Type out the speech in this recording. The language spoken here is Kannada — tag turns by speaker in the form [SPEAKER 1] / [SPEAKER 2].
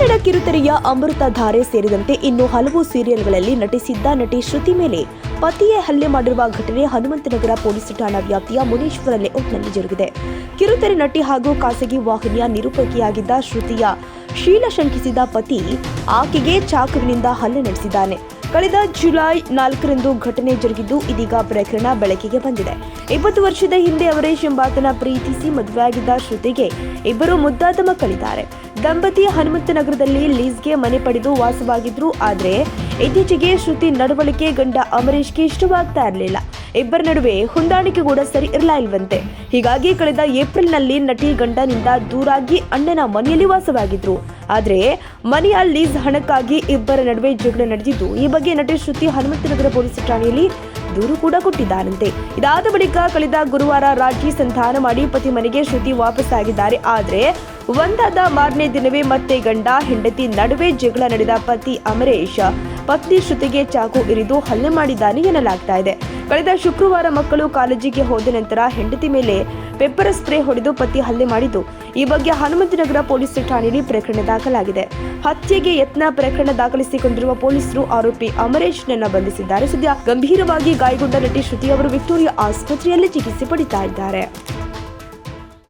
[SPEAKER 1] ಕನ್ನಡ ಕಿರುತೆರೆಯ ಅಮೃತಧಾರೆ ಸೇರಿದಂತೆ ಇನ್ನು ಹಲವು ಸೀರಿಯಲ್ಗಳಲ್ಲಿ ನಟಿಸಿದ್ದ ನಟಿ ಶ್ರುತಿ ಮೇಲೆ ಪತಿಯೇ ಹಲ್ಲೆ ಮಾಡಿರುವ ಘಟನೆ ಹನುಮಂತನಗರ ಪೊಲೀಸ್ ಠಾಣಾ ವ್ಯಾಪ್ತಿಯ ಮುನೇಶ್ವರ ಲೇಔಟ್ನಲ್ಲಿ ಜರುಗಿದೆ. ಕಿರುತೆರೆ ನಟಿ ಹಾಗೂ ಖಾಸಗಿ ವಾಹಿನಿಯ ನಿರೂಪಕಿಯಾಗಿದ್ದ ಶ್ರುತಿಯ ಶೀಲ ಶಂಕಿಸಿದ ಪತಿ ಆಕೆಗೆ ಚಾಕುವಿನಿಂದ ಹಲ್ಲೆ ನಡೆಸಿದ್ದಾನೆ. ಕಳೆದ ಜುಲೈ ನಾಲ್ಕರಂದು ಘಟನೆ ಜರುಗಿದ್ದು ಇದೀಗ ಪ್ರಕರಣ ಬೆಳಕಿಗೆ ಬಂದಿದೆ. ಇಪ್ಪತ್ತು ವರ್ಷದ ಹಿಂದೆ ಅವರೇಶ್ ಎಂಬಾತನ ಪ್ರೀತಿಸಿ ಮದುವೆಯಾಗಿದ್ದ ಶ್ರುತಿಗೆ ಇಬ್ಬರು ಮುದ್ದಾದ ಮಕ್ಕಳಿದ್ದಾರೆ ದಂಪತಿ ಹನುಮಂತನಗರದಲ್ಲಿ ಲೀಸ್ಗೆ ಮನೆ ಪಡೆದು ವಾಸವಾಗಿದ್ರು. ಆದರೆ ಇತ್ತೀಚೆಗೆ ಶ್ರುತಿ ನಡವಳಿಕೆ ಗಂಡ ಅಮರೀಶ್ಗೆ ಇಷ್ಟವಾಗ್ತಾ ಇರಲಿಲ್ಲ. ಇಬ್ಬರ ನಡುವೆ ಹೊಂದಾಣಿಕೆ ಕೂಡ ಸರಿ ಇರಲ ಇಲ್ವಂತೆ. ಹೀಗಾಗಿ ಕಳೆದ ಏಪ್ರಿಲ್ನಲ್ಲಿ ನಟಿ ಗಂಡನಿಂದ ದೂರಾಗಿ ಅಣ್ಣನ ಮನೆಯಲ್ಲಿ ವಾಸವಾಗಿದ್ರು. ಆದರೆ ಮನೆಯ ಲೀಸ್ ಹಣಕ್ಕಾಗಿ ಇಬ್ಬರ ನಡುವೆ ಜಗಳ ನಡೆದಿದ್ದು. ಈ ಬಗ್ಗೆ ನಟಿ ಶ್ರುತಿ ಹನುಮಂತನಗರ ಪೊಲೀಸ್ ಠಾಣೆಯಲ್ಲಿ ದೂರು ಕೂಡ ಕೊಟ್ಟಿದ್ದಾರಂತೆ. ಇದಾದ ಬಳಿಕ ಕಳೆದ ಗುರುವಾರ ರಾಜಿ ಸಂಧಾನ ಮಾಡಿ ಪತಿ ಮನೆಗೆ ಶ್ರುತಿ ವಾಪಸ್ಸಾಗಿದ್ದಾರೆ ಆದ್ರೆ ಒಂದಾದ ಮಾರನೇ ದಿನವೇ ಮತ್ತೆ ಗಂಡ, ಹೆಂಡತಿ ನಡುವೆ ಜಗಳ ನಡೆದ ಪತಿ ಅಮರೇಶ್ ಪತ್ನಿ ಶ್ರುತಿಗೆ ಚಾಕು ಇರಿದು ಹಲ್ಲೆ ಮಾಡಿದ್ದಾನೆ ಎನ್ನಲಾಗ್ತಾ ಇದೆ. ಕಳೆದ ಶುಕ್ರವಾರ ಮಕ್ಕಳು ಕಾಲೇಜಿಗೆ ಹೋದ ನಂತರ ಹೆಂಡತಿ ಮೇಲೆ ಪೆಪ್ಪರ್ ಸ್ಪ್ರೇ ಹೊಡೆದು ಪತಿ ಹಲ್ಲೆ ಮಾಡಿದ್ದು. ಈ ಬಗ್ಗೆ ಹನುಮಂತನಗರ ಪೊಲೀಸ್ ಠಾಣೆಯಲ್ಲಿ ಪ್ರಕರಣ ದಾಖಲಾಗಿದೆ. ಹತ್ಯೆಗೆ ಯತ್ನ ಪ್ರಕರಣ ದಾಖಲಿಸಿಕೊಂಡಿರುವ ಪೊಲೀಸರು ಆರೋಪಿ ಅಮರೇಶ್ ನನ್ನ ಬಂಧಿಸಿದ್ದಾರೆ. ಸದ್ಯ ಗಂಭೀರವಾಗಿ ಗಾಯಗೊಂಡ ನಟಿ ಶ್ರುತಿ ಅವರು ವಿಕ್ಟೋರಿಯಾ ಆಸ್ಪತ್ರೆಯಲ್ಲಿ ಚಿಕಿತ್ಸೆ ಪಡಿತಾ ಇದ್ದಾರೆ.